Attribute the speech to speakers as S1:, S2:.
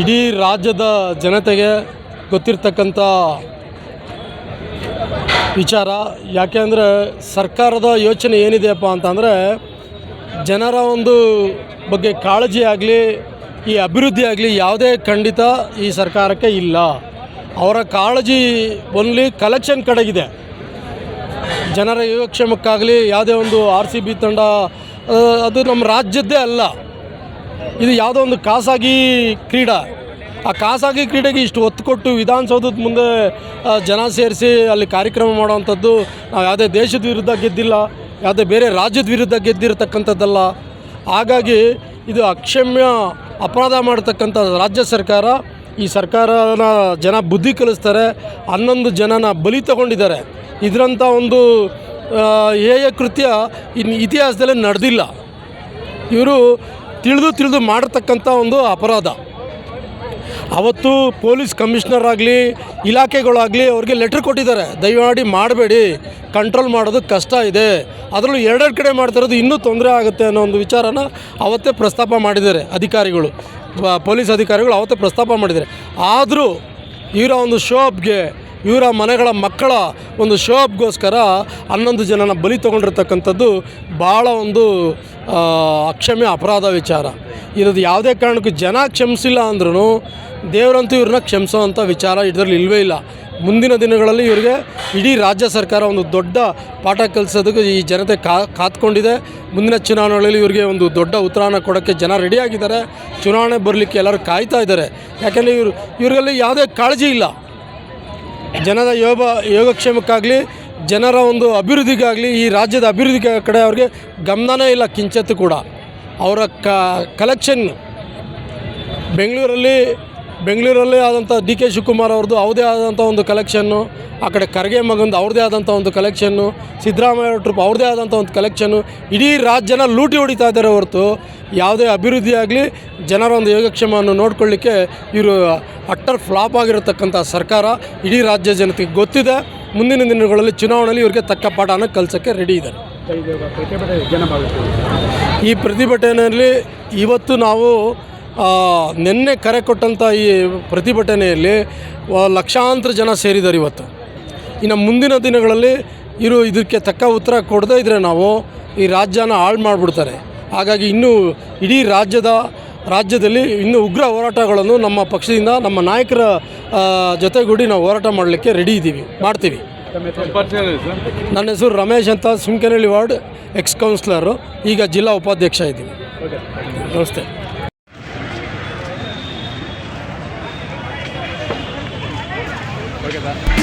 S1: ಇಡೀ ರಾಜ್ಯದ ಜನತೆಗೆ ಗೊತ್ತಿರ್ತಕ್ಕಂಥ ವಿಚಾರ. ಯಾಕೆ ಅಂದರೆ ಸರ್ಕಾರದ ಯೋಚನೆ ಏನಿದೆಯಪ್ಪ ಅಂತಂದರೆ ಜನರ ಒಂದು ಬಗ್ಗೆ ಕಾಳಜಿ ಆಗಲಿ, ಈ ಅಭಿವೃದ್ಧಿ ಆಗಲಿ ಯಾವುದೇ ಖಂಡಿತ ಈ ಸರ್ಕಾರಕ್ಕೆ ಇಲ್ಲ. ಅವರ ಕಾಳಜಿ ಬಂದಲಿ ಕಲೆಕ್ಷನ್ ಕಡೆಗಿದೆ. ಜನರ ಯೋಗಕ್ಷೇಮಕ್ಕಾಗಲಿ ಯಾವುದೇ ಒಂದು ಆರ್ ಸಿ ಬಿ ತಂಡ ಅದು ನಮ್ಮ ರಾಜ್ಯದ್ದೇ ಅಲ್ಲ. ಇದು ಯಾವುದೋ ಒಂದು ಖಾಸಗಿ ಕ್ರೀಡಾ. ಆ ಖಾಸಗಿ ಕ್ರೀಡೆಗೆ ಇಷ್ಟು ಒತ್ತು ಕೊಟ್ಟು ವಿಧಾನಸೌಧದ ಮುಂದೆ ಜನ ಸೇರಿಸಿ ಅಲ್ಲಿ ಕಾರ್ಯಕ್ರಮ ಮಾಡುವಂಥದ್ದು ನಾವು ಯಾವುದೇ ದೇಶದ ವಿರುದ್ಧ ಗೆದ್ದಿಲ್ಲ, ಯಾವುದೇ ಬೇರೆ ರಾಜ್ಯದ ವಿರುದ್ಧ ಗೆದ್ದಿರತಕ್ಕಂಥದ್ದಲ್ಲ. ಹಾಗಾಗಿ ಇದು ಅಕ್ಷಮ್ಯ ಅಪರಾಧ ಮಾಡ್ತಕ್ಕಂಥ ರಾಜ್ಯ ಸರ್ಕಾರ, ಈ ಸರ್ಕಾರನ ಜನ ಬುದ್ಧಿ ಕಲಿಸ್ತಾರೆ, ಹನ್ನೊಂದು ಜನನ ಬಲಿ ತಗೊಂಡಿದ್ದಾರೆ. ಇದರಂಥ ಒಂದು ಹೇಯ ಕೃತ್ಯ ಇನ್ನು ಇತಿಹಾಸದಲ್ಲೇ ನಡೆದಿಲ್ಲ. ಇವರು ತಿಳಿದು ತಿಳಿದು ಮಾಡತಕ್ಕಂಥ ಒಂದು ಅಪರಾಧ. ಅವತ್ತು ಪೊಲೀಸ್ ಕಮಿಷನರ್ ಆಗಲಿ, ಇಲಾಖೆಗಳಾಗಲಿ ಅವ್ರಿಗೆ ಲೆಟ್ರ್ ಕೊಟ್ಟಿದ್ದಾರೆ. ದಯಮಾಡಿ ಮಾಡಬೇಡಿ. ಕಂಟ್ರೋಲ್ ಮಾಡೋದು ಕಷ್ಟ ಇದೆ. ಅದರಲ್ಲೂ ಎರಡೆರಡು ಕಡೆ ಮಾಡ್ತಿರೋದು ಇನ್ನೂ ತೊಂದರೆ ಆಗುತ್ತೆ ಅನ್ನೋ ಒಂದು ವಿಚಾರನ ಅವತ್ತೇ ಪ್ರಸ್ತಾಪ ಮಾಡಿದ್ದಾರೆ ಅಧಿಕಾರಿಗಳು. ಪೊಲೀಸ್ ಅಧಿಕಾರಿಗಳು ಅವತ್ತೇ ಪ್ರಸ್ತಾಪ ಮಾಡಿದ್ದಾರೆ. ಆದರೂ, ಇವರ ಒಂದು ಶೋಪ್ಗೆ ಇವರ ಮನೆಗಳ ಮಕ್ಕಳ ಒಂದು ಶೋಪ್ಗೋಸ್ಕರ ಹನ್ನೊಂದು ಜನನ ಬಲಿ ತೊಗೊಂಡಿರ್ತಕ್ಕಂಥದ್ದು ಭಾಳ ಒಂದು ಅಕ್ಷಮ್ಯ ಅಪರಾಧ ವಿಚಾರ. ಇರೋದು ಯಾವುದೇ ಕಾರಣಕ್ಕೂ ಜನ ಕ್ಷಮಿಸಿಲ್ಲ ಅಂದ್ರೂ ದೇವರಂತೂ ಇವ್ರನ್ನ ಕ್ಷಮಿಸೋ ಅಂಥ ವಿಚಾರ ಇದರಲ್ಲಿ ಇಲ್ಲವೇ ಇಲ್ಲ. ಮುಂದಿನ ದಿನಗಳಲ್ಲಿ ಇವರಿಗೆ ಇಡೀ ರಾಜ್ಯ ಸರ್ಕಾರ ಒಂದು ದೊಡ್ಡ ಪಾಠ ಕಲಿಸೋದಕ್ಕೆ ಈ ಜನತೆ ಕಾ, ಕಾತ್ಕೊಂಡಿದೆ. ಮುಂದಿನ ಚುನಾವಣೆಗಳಲ್ಲಿ ಇವರಿಗೆ ಒಂದು ದೊಡ್ಡ ಉತ್ತರನ ಕೊಡೋಕ್ಕೆ ಜನ ರೆಡಿಯಾಗಿದ್ದಾರೆ. ಚುನಾವಣೆ ಬರಲಿಕ್ಕೆ ಎಲ್ಲರೂ ಕಾಯ್ತಾ ಇದ್ದಾರೆ. ಯಾಕೆಂದರೆ ಇವರು ಇವರಲ್ಲಿ ಯಾವುದೇ ಕಾಳಜಿ ಇಲ್ಲ. ಜನರ ಯೋಗ ಯೋಗಕ್ಷೇಮಕ್ಕಾಗಲಿ, ಜನರ ಒಂದು ಅಭಿವೃದ್ಧಿಗಾಗಲಿ, ಈ ರಾಜ್ಯದ ಅಭಿವೃದ್ಧಿ ಕಡೆ ಅವ್ರಿಗೆ ಗಮನನೇ ಇಲ್ಲ, ಕಿಂಚತ್ತು ಕೂಡ. ಅವರ ಕಲೆಕ್ಷನ್ ಬೆಂಗಳೂರಲ್ಲಿ ಬೆಂಗಳೂರಲ್ಲಿ ಆದಂಥ ಡಿ ಕೆ ಶಿವಕುಮಾರ್ ಅವ್ರದ್ದು ಅವ್ರದೇ ಆದಂಥ ಒಂದು ಕಲೆಕ್ಷನ್ನು ಆ ಕಡೆ ಖರ್ಗೆ ಮಗಂದು ಅವ್ರದೇ ಆದಂಥ ಒಂದು ಕಲೆಕ್ಷನ್ನು ಸಿದ್ದರಾಮಯ್ಯ ಟ್ರಿಪ್ ಅವ್ರದೇ ಆದಂಥ ಒಂದು ಕಲೆಕ್ಷನ್ನು ಇಡೀ ರಾಜ್ಯನ ಲೂಟಿ ಹೊಡಿತಾ ಇದ್ದಾರೆ ಹೊರತು. ಯಾವುದೇ ಅಭಿವೃದ್ಧಿ ಆಗಲಿ, ಜನರ ಒಂದು ಯೋಗಕ್ಷೇಮವನ್ನು ನೋಡ್ಕೊಳ್ಳಿಕ್ಕೆ ಇವರು ಅಟ್ಟರ್ ಫ್ಲಾಪ್ ಆಗಿರತಕ್ಕಂಥ ಸರ್ಕಾರ ಇಡೀ ರಾಜ್ಯ ಜನತೆಗೆ ಗೊತ್ತಿದೆ. ಮುಂದಿನ ದಿನಗಳಲ್ಲಿ ಚುನಾವಣೆಯಲ್ಲಿ ಇವರಿಗೆ ತಕ್ಕ ಪಾಠನ ಕಲಿಸೋಕ್ಕೆ ರೆಡಿ ಇದ್ದಾರೆ. ಈ ಪ್ರತಿಭಟನೆಯಲ್ಲಿ ಇವತ್ತು ನಾವು ನಿನ್ನೆ ಕರೆ ಕೊಟ್ಟಂಥ ಈ ಪ್ರತಿಭಟನೆಯಲ್ಲಿ ಲಕ್ಷಾಂತರ ಜನ ಸೇರಿದ್ದಾರೆ ಇವತ್ತು. ಇನ್ನು ಮುಂದಿನ ದಿನಗಳಲ್ಲಿ ಇರು ಇದಕ್ಕೆ ತಕ್ಕ ಉತ್ತರ ಕೊಡದೇ ಇದ್ದರೆ ನಾವು ಈ ರಾಜ್ಯನ ಹಾಳು ಮಾಡಿಬಿಡ್ತಾರೆ. ಹಾಗಾಗಿ ಇನ್ನೂ ಇಡೀ ರಾಜ್ಯದ ರಾಜ್ಯದಲ್ಲಿ ಇನ್ನೂ ಉಗ್ರ ಹೋರಾಟಗಳನ್ನು ನಮ್ಮ ಪಕ್ಷದಿಂದ ನಮ್ಮ ನಾಯಕರ ಜೊತೆಗೂಡಿ ನಾವು ಹೋರಾಟ ಮಾಡಲಿಕ್ಕೆ ರೆಡಿ ಇದ್ದೀವಿ ಮಾಡ್ತೀವಿ. ನನ್ನ ಹೆಸರು ರಮೇಶ್ ಅಂತ ಸುಂಕೆನಹಳ್ಳಿ ವಾರ್ಡ್ ಎಕ್ಸ್ ಕೌನ್ಸಿಲರು ಈಗ ಜಿಲ್ಲಾ ಉಪಾಧ್ಯಕ್ಷ ಇದ್ದೀನಿ. ನಮಸ್ತೆ.
S2: ஓகே பா